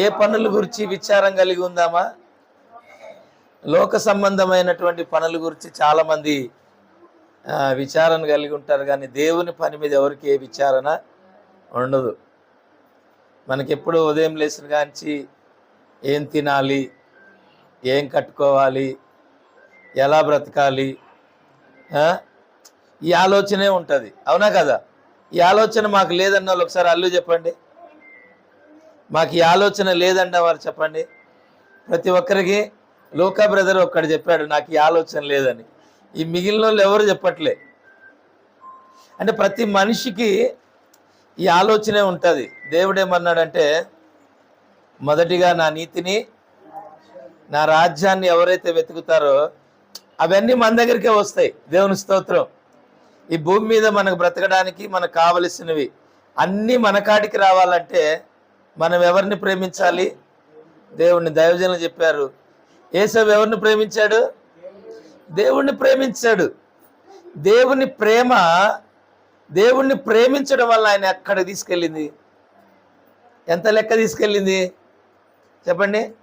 ఏ పనుల గురించి విచారం కలిగి ఉందామా? లోక సంబంధమైనటువంటి పనుల గురించి చాలామంది విచారణ కలిగి ఉంటారు. కానీ దేవుని పని మీద ఎవరికి ఏ విచారణ ఉండదు. మనకెప్పుడు ఉదయం లేచిన కాంచి ఏం తినాలి ఏం కట్టుకోవాలి ఎలా బ్రతకాలి ఈ ఆలోచనే ఉంటుంది. అవునా కదా? ఈ ఆలోచన మాకు లేదన్న వాళ్ళు ఒకసారి అల్లు చెప్పండి. మాకు ఈ ఆలోచన లేదన్న వారు చెప్పండి. ప్రతి ఒక్కరికి లోకా బ్రదర్ ఒక్కడు చెప్పాడు నాకు ఈ ఆలోచన లేదని. ఈ మిగిలిన వాళ్ళు ఎవరు చెప్పట్లే. అంటే ప్రతి మనిషికి ఈ ఆలోచనే ఉంటుంది. దేవుడేమన్నాడంటే మొదటిగా నా నీతిని నా రాజ్యాన్ని ఎవరైతే వెతుకుతారో అవన్నీ మన దగ్గరికే వస్తాయి. దేవుని స్తోత్రం. ఈ భూమి మీద మనకు బ్రతకడానికి మనకు కావలసినవి అన్నీ మన కాడికి రావాలంటే మనం ఎవరిని ప్రేమించాలి? దేవుణ్ణి దైవజనులు చెప్పారు. ఏసవ్ ఎవరిని ప్రేమించాడు? దేవుణ్ణి ప్రేమించాడు. దేవుని ప్రేమ దేవుణ్ణి ప్రేమించడం వల్ల ఆయన ఎక్కడ తీసుకెళ్ళింది? ఎంత లెక్క తీసుకెళ్ళింది? చెప్పండి.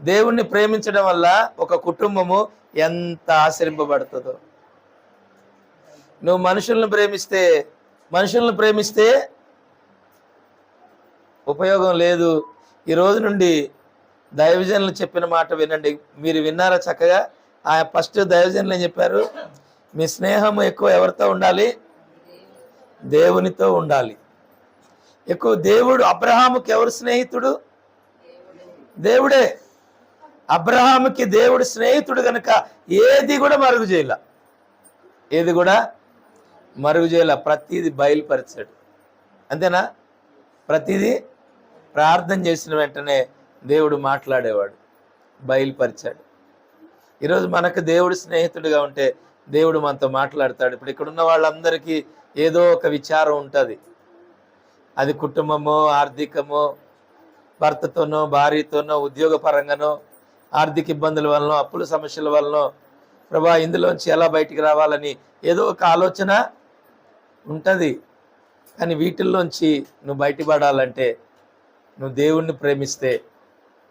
దేవుణ్ణి ప్రేమించడం వల్ల ఒక కుటుంబము ఎంత ఆశ్రయింపబడుతుందో. నువ్వు మనుషులను ప్రేమిస్తే మనుషులను ప్రేమిస్తే ఉపయోగం లేదు. ఈ రోజు నుండి దైవజనులు చెప్పిన మాట వినండి. మీరు విన్నారా చక్కగా? ఆ ఫస్ట్ దైవజనులు ఏం చెప్పారు? మీ స్నేహం ఎక్కువ ఎవరితో ఉండాలి? దేవునితో ఉండాలి. ఎక్కువ దేవుడు అబ్రహాముకి ఎవరు స్నేహితుడు? దేవుడే. అబ్రహాముకి దేవుడు స్నేహితుడు కనుక ఏది కూడా మరుగు చేయాల. ఏది కూడా మరుగు చేయాల. ప్రతిదీ బయలుపరిచాడు. అంతేనా? ప్రతిదీ ప్రార్థన చేసిన వెంటనే దేవుడు మాట్లాడేవాడు బయలుపరిచాడు. ఈరోజు మనకు దేవుడు స్నేహితుడిగా ఉంటే దేవుడు మనతో మాట్లాడతాడు. ఇప్పుడు ఇక్కడున్న వాళ్ళందరికీ ఏదో ఒక విచారం ఉంటుంది. అది కుటుంబమో ఆర్థికమో భర్తతోనో భార్యతోనో ఉద్యోగ పరంగానో ఆర్థిక ఇబ్బందుల వలన అప్పుల సమస్యల వలన ప్రభా ఇందులోంచి ఎలా బయటికి రావాలని ఏదో ఒక ఆలోచన ఉంటుంది. కానీ వీటిల్లోంచి నువ్వు బయటపడాలంటే నువ్వు దేవుణ్ణి ప్రేమిస్తే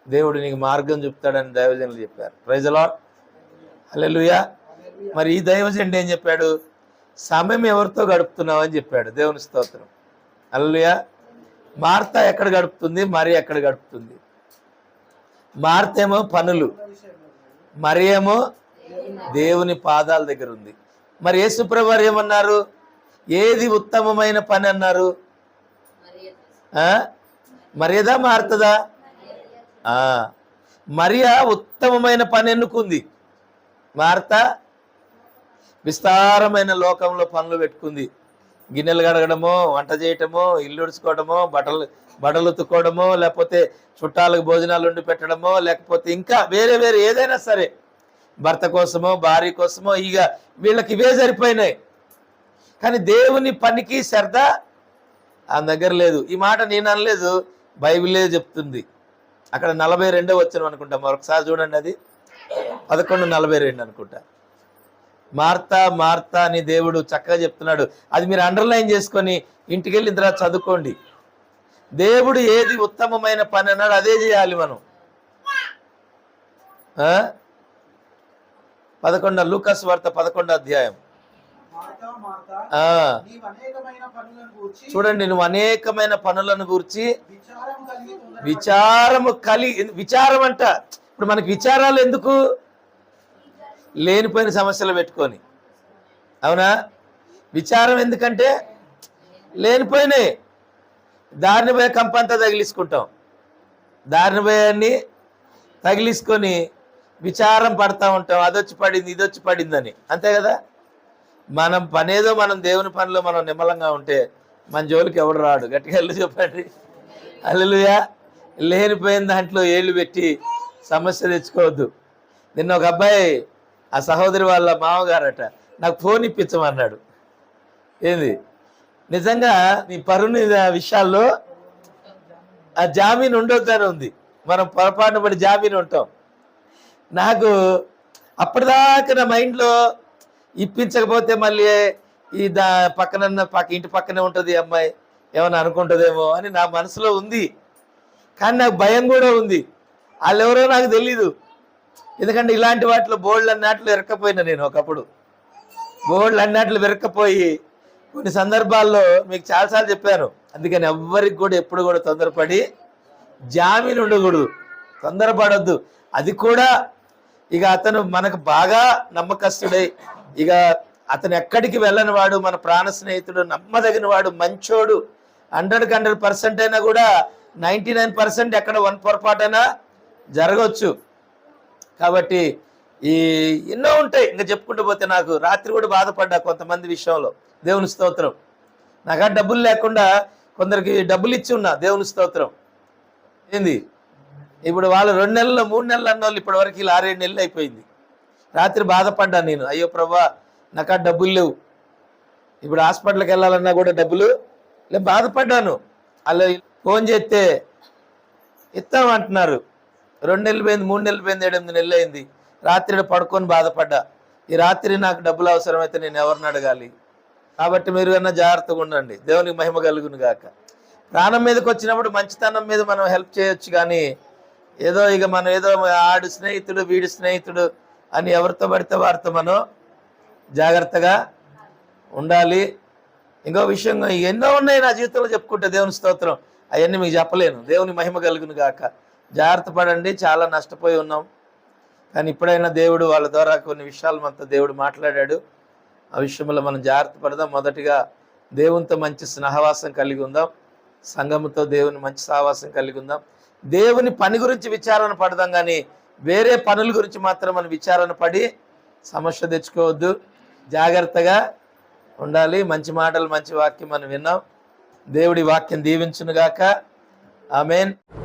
దేవుడు నీకు మార్గం చెప్తాడని దైవజనులు చెప్పారు. ప్రైజలా హల్లెలూయా మరి ఈ దైవజనుడు ఏం చెప్పాడు? సమయం ఎవరితో గడుపుతున్నావు అని చెప్పాడు. దేవుని స్తోత్రం. అల్లుయా మార్త ఎక్కడ గడుపుతుంది? మరి ఎక్కడ గడుపుతుంది? మార్తేమో పనులు. మరి ఏమో దేవుని పాదాల దగ్గర ఉంది. మరి యేసుప్రభు ఏమన్నారు? ఏది ఉత్తమమైన పని అన్నారు? మర్యాద మారుతుందా? ఆ, మరియా ఉత్తమమైన పని ఎన్నుకుంది? మార్త? విస్తారమైన లోకంలో పనులు పెట్టుకుంది. గిన్నెలు కడగడమో వంట చేయటమో ఇల్లు ఉడుచుకోవడమో బట్టలు బట్టలు ఉతుక్కోవడమో లేకపోతే చుట్టాలకు భోజనాలు వండి పెట్టడమో లేకపోతే ఇంకా వేరే వేరే ఏదైనా సరే. భర్త కోసమో భార్య కోసమో ఇక వీళ్ళకి ఇవే సరిపోయినాయి. కానీ దేవుని పనికి శ్రద్ధ ఆ దగ్గర లేదు. ఈ మాట నేను అనలేదు. బైబిలే చెప్తుంది? అక్కడ నలభై రెండో వచ్చిన అనుకుంటా. మరొకసారి చూడండి అది. పదకొండు నలభై రెండు అనుకుంటా. మార్తా మార్తా అని దేవుడు చక్కగా చెప్తున్నాడు. అది మీరు అండర్లైన్ చేసుకొని ఇంటికి వెళ్ళిన తర్వాత చదువుకోండి. దేవుడు ఏది ఉత్తమమైన పని అన్నాడు అదే చేయాలి మనం. పదకొండ పదకొండు లూకస్ వార్త పదకొండో అధ్యాయం. చూడండి నువ్వు అనేకమైన పనులను గురించి విచారము కలిగి విచారం అంట ఇప్పుడు మనకి విచారాలు ఎందుకు? లేనిపోయిన సమస్యలు పెట్టుకొని. అవునా? విచారం ఎందుకంటే లేనిపోయినాయి. దారిని పోయే కంపంతా తగిలిసుకుంటాం దారిని పోయాన్ని తగిలిసుకొని విచారం పడతా ఉంటాం. అదొచ్చి పడింది ఇదొచ్చి పడిందని. అంతే కదా? మనం పనేదో మనం దేవుని పనిలో మనం నిమ్మలంగా ఉంటే మన జోలికి ఎవడు రాడు? గట్టిగా వెళ్ళి చెప్పండి. అల్లుయా లేనిపోయిన దాంట్లో ఏళ్ళు పెట్టి సమస్య తెచ్చుకోవద్దు. నిన్న ఒక అబ్బాయి ఆ సహోదరి వాళ్ళ మామగారట నాకు ఫోన్ ఇప్పించమన్నాడు. ఏంది? నిజంగా నీ పరుని విషయాల్లో ఆ జామీన్ ఉండొద్దని ఉంది. మనం పొరపాటున పడి జామీన్ ఉంటాం. నాకు అప్పటిదాకా నా మైండ్లో ఇప్పించకపోతే మళ్ళీ ఈ దా పక్కన పక్క ఇంటి పక్కనే ఉంటుంది అమ్మాయి. ఏమైనా అనుకుంటుందేమో అని నా మనసులో ఉంది. కానీ నాకు భయం కూడా ఉంది. వాళ్ళు ఎవరో నాకు తెలీదు. ఎందుకంటే ఇలాంటి వాటిలో బోల్డ్ అన్నట్లు ఎరక్కపోయినా నేను ఒకప్పుడు. బోల్డ్ అన్నట్లు విరక్కపోయి కొన్ని సందర్భాల్లో మీకు చాలాసార్లు చెప్పాను. అందుకని ఎవ్వరికి కూడా ఎప్పుడు కూడా తొందరపడి జామీన్ ఉండకూడదు. తొందరపడొద్దు. అది కూడా ఇక అతను మనకు బాగా నమ్మకస్తుడై ఇక అతను ఎక్కడికి వెళ్ళని వాడు మన ప్రాణ స్నేహితుడు నమ్మదగిన వాడు మంచోడు హండ్రెడ్కి హండ్రెడ్ పర్సెంట్ అయినా కూడా నైంటీ నైన్ పర్సెంట్ ఎక్కడ వన్ పొరపాటైనా జరగవచ్చు కాబట్టి ఈ ఎన్నో ఉంటాయి. ఇంకా చెప్పుకుంటూ పోతే నాకు రాత్రి కూడా బాధపడ్డా కొంతమంది విషయంలో. దేవుని స్తోత్రం. నాకు డబ్బులు లేకుండా కొందరికి డబ్బులు ఇచ్చి ఉన్నా దేవుని స్తోత్రం. ఏంది? ఇప్పుడు వాళ్ళు రెండు నెలలు మూడు నెలలు అన్న వాళ్ళు ఇప్పటి వరకు ఇలా ఆరేడు నెలలు అయిపోయింది. రాత్రి బాధపడ్డా నేను. అయ్యో ప్రభా నాకు డబ్బులు లేవు. ఇప్పుడు హాస్పిటల్కి వెళ్ళాలన్నా కూడా డబ్బులు లేదు బాధపడ్డాను. అలా ఫోన్ చేస్తే ఇస్తామంటున్నారు. రెండు నెలలు పోయింది మూడు నెలలు పోయింది ఎనిమిది నెలలు అయింది. రాత్రి పడుకొని బాధపడ్డా. ఈ రాత్రి నాకు డబ్బులు అవసరమైతే నేను ఎవరిని అడగాలి? కాబట్టి మీరు కన్నా జాగ్రత్తగా ఉండండి. దేవునికి మహిమ కలుగును గాక. ప్రాణం మీదకి వచ్చినప్పుడు మంచితనం మీద మనం హెల్ప్ చేయొచ్చు కానీ ఏదో ఇక మనం ఏదో ఆడు స్నేహితుడు వీడి స్నేహితుడు అని ఎవరితో పడితే వారితో మనం జాగ్రత్తగా ఉండాలి. ఇంకో విషయం ఎన్నో ఉన్నాయి నా జీవితంలో చెప్పుకుంటే దేవుని స్తోత్రం. అవన్నీ మీకు చెప్పలేను. దేవుని మహిమ కలుగును గాక. జాగ్రత్త పడండి. చాలా నష్టపోయి ఉన్నాం. కానీ ఇప్పుడైనా దేవుడు వాళ్ళ ద్వారా కొన్ని విషయాలు మనతో దేవుడు మాట్లాడాడు. ఆ విషయంలో మనం జాగ్రత్త పడదాం. మొదటిగా దేవునితో మంచి స్నేహవాసం కలిగి ఉందాం. సంఘముతో దేవుని మంచి సహవాసం కలిగి ఉందాం. దేవుని పని గురించి విచారణ పడదాం. కానీ వేరే పనుల గురించి మాత్రం మనం విచారణ పడి సమస్య తెచ్చుకోవద్దు. జాగ్రత్తగా ఉండాలి. మంచి మాటలు మంచి వాక్యం మనం విన్నాం. దేవుడి వాక్యం దీవించునుగాక. ఆమెన్.